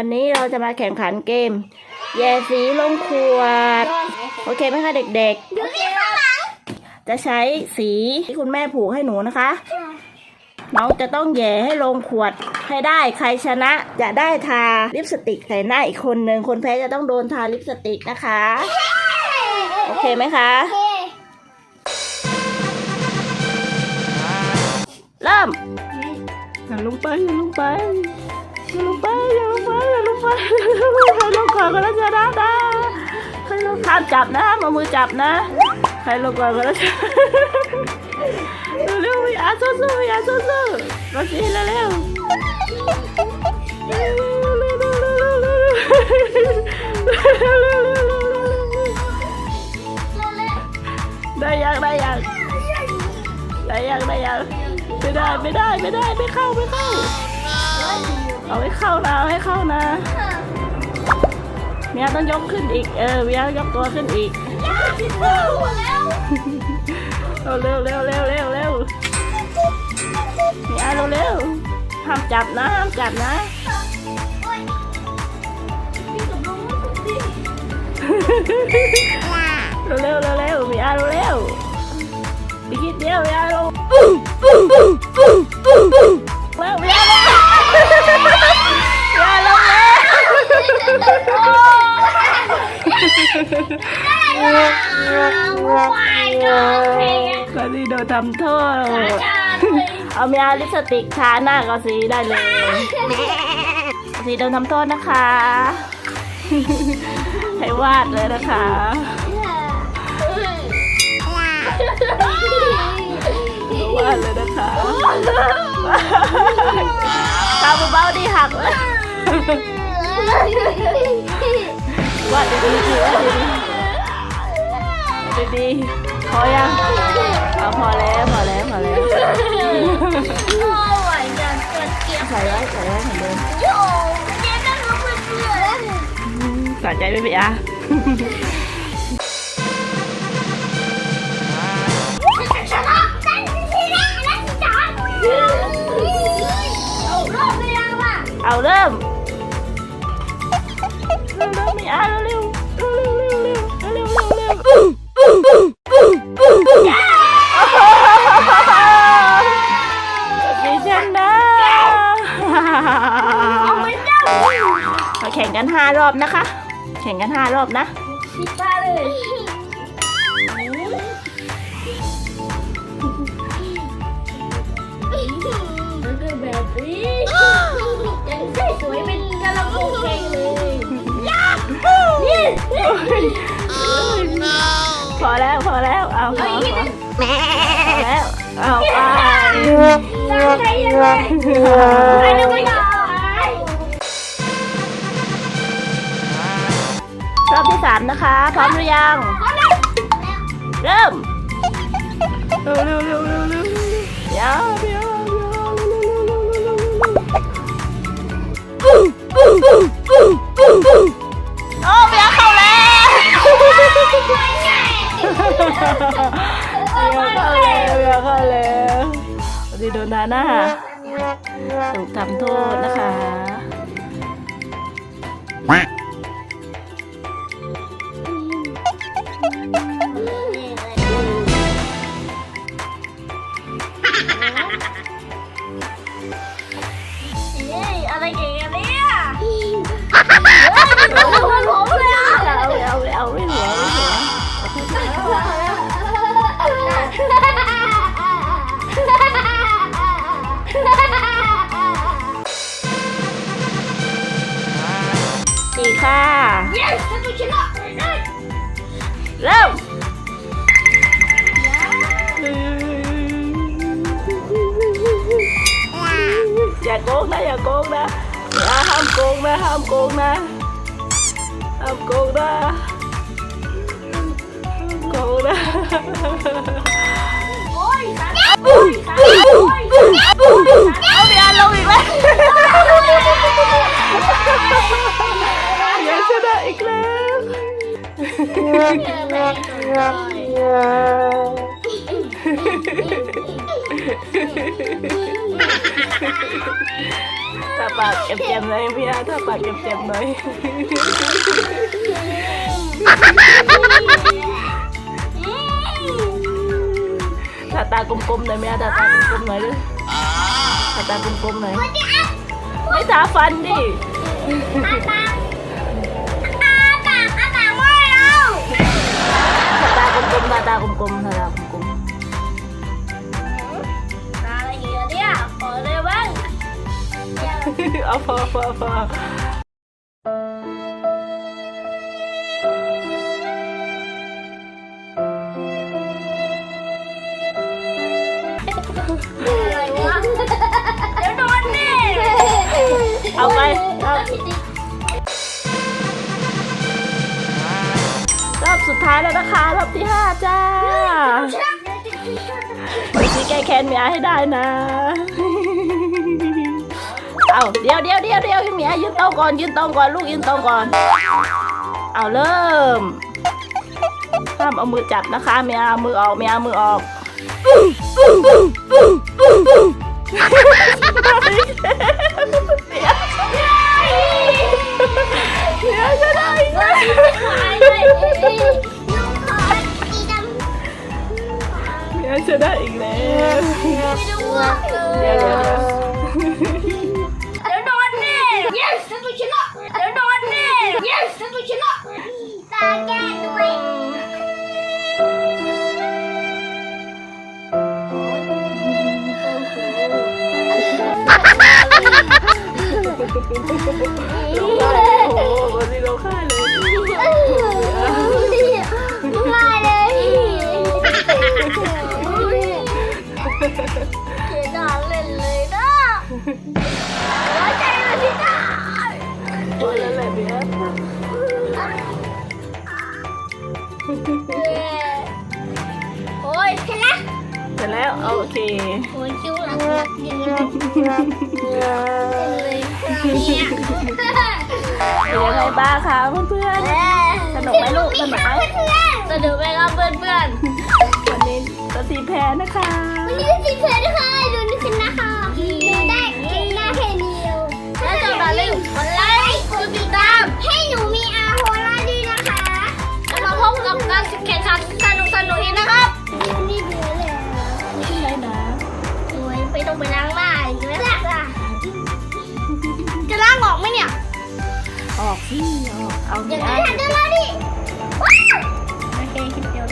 วันนี้เราจะมาแข่งขันเกม แย่สีลงขวด โอเคไหมคะเด็กดูสิข้างหลังๆจะใช้สีที่คุณแม่ผูกให้หนูนะคะ น้องจะต้องแย่ให้ลงขวดให้ได้ ใครชนะจะได้ทาลิปสติกใส่หน้าอีกคนหนึ่งคนแพ้จะต้องโดนทาลิปสติกนะคะ โอเคไหมคะโอเคเริ่มอย่าลงไปอย่าลงไป อย่าลงไปอย่าลงไปอย่าลงไปใครลงก่อนก็แล้วชนะนะใครลงห้ามจับนะมามือจับนะใครลงก่อนก็แล้วชนเร็วๆพี่อาสู้ๆพี่อาสู้ๆมาสิเร็วๆได้ยังได้ยังได้ยังได้ยังไม่ได้ไม่ได้ไม่ได้ไม่เข้าไม่เข้า เอาให้เข้านะเอาให้เข้านะเมียต้องยกขึ้นอีก เออเมียยกตัวขึ้นอีกเอาเร็วเร็วเร็วเร็วเร็วเมียเร็วเร็วห้ามจับนะห้ามจับนะเร็วเร็วเร็วเร็วเมียเร็วเร็วอีกนิดเดียวเมียลง ก็นี่โดนทำโทษ เอาเมียลิปสติกทาหน้าก็สีได้เลยสีโดนทำโทษนะคะให้วาดเลยนะคะวาดเลยนะคะทำเบาๆดีหักเลยวาดดีๆสิวาดดีๆดีๆ พอยังเอาพอแล้วพอแล้วพอแล้วใส่ไว้ใส่ไว้เหมือนเดิมสนใจไหมพี่อาเอาเริ่มเริ่มเริ่มพี่อาเร็ว แข่งกันห้ารอบนะคะ แข่งกันห้ารอบนะสวยเป็นกระปุกเก่งเลยพอแล้วพอแล้วเอาพอพอพอแล้วเอาไปใจยังไงไปเลยไม่ได้ามนะคะ พร้อมหรือยัง เริ่มเร็วเร็วเร็วเร็วเร็วเดี๋ยวเดี๋ยวเดี๋ยวเร็วเร็วเร็วเร็วเร็วโอ้เบียเข้าแล้วเบียเข้าแล้วเบียเข้าแล้ววันนี้โดนดาน้าถูกทำโทษนะคะ Yes, cappuccino. Đâu? Dạ cuốn đó, dạ cuốn đó. Dạ không cuốn đó, không cuốn đó. อย่าชนะอีกแล้วถ้าปากเจ็บๆหน่อยพี่อาถ้าปากเจ็บๆหน่อยถ้าตากลมๆหน่อยพี่อาถ้าตากลมๆหน่อยดิถ้าตากลมๆหน่อยไม่ทาฟันดิอาปากอา กลมๆถ้าตากลมตาอะไรเงี้ยเนี่ยขอเลยบ้างๆ เอาพอพอพออะไรวะเดี๋ยวโดนนี่เอาไปเอารอบสุดท้ายแล้วนะคะ รอบที่ห้าจ้า ไปชี้แก้แค้นเมียให้ได้นะ เอาเดี๋ยวเดี๋ยวเดี๋ยวเดี๋ยวเมียยืนตรงก่อนยืนตรงก่อนลูกยืนตรงก่อน เอาเริ่มห้ามเอามือจับนะคะเมียเอามือออกเมียเอามือออกเมียเมียจะได้ไหม เมียจะได้อีกแล้วไม่รู้ว่าเดี๋ยวยเดี๋ยวเดี๋ยวเดี๋ยวโดนนี่ yes ฉันตัวชนะเดี๋ยวโดนนี่ yes ฉันตัวชนะตาแก้ด้วยลงได้โอ้โหวันนี้เราฆ่าเลยง่าย เลยเสียดายเล่นเลยนะหัวใจมันที่ได้พอแล้วแหละเมียโอ้ยชนะเสร็จแล้วโอเคโอ้ยคิ้วหลังหนักจริงเเลยเนี่ยเป็นยังไงบ้างคะเพื่อนๆสนุกไหมลูกสนุกไหมสนุกไหมครับเพื่อนเพื่อนวันนี้ตัวทีแพ้นะคะวันนี้สีเพื่อนค่ะดูนี่สินะคะดูได้เก่งหน้าแค่เดียวแล้วจะมาเล่นกดไลค์กดติดตามให้หนูมีอาโฮล่าดีนะคะแล้วมาพบกับการแข่งขันสนุกสนุกอีกนะครับนี่เบื่อเลยไม่เป็นไรนะโอ้ยไปต้องไปล้างหน้าอีกแล้วล่ะจะล้างออกไหมเนี่ยออกสิออกเอาอเมีย่ายงนี้ทันเดินมาดิว้าวโอเคคลิปเดียว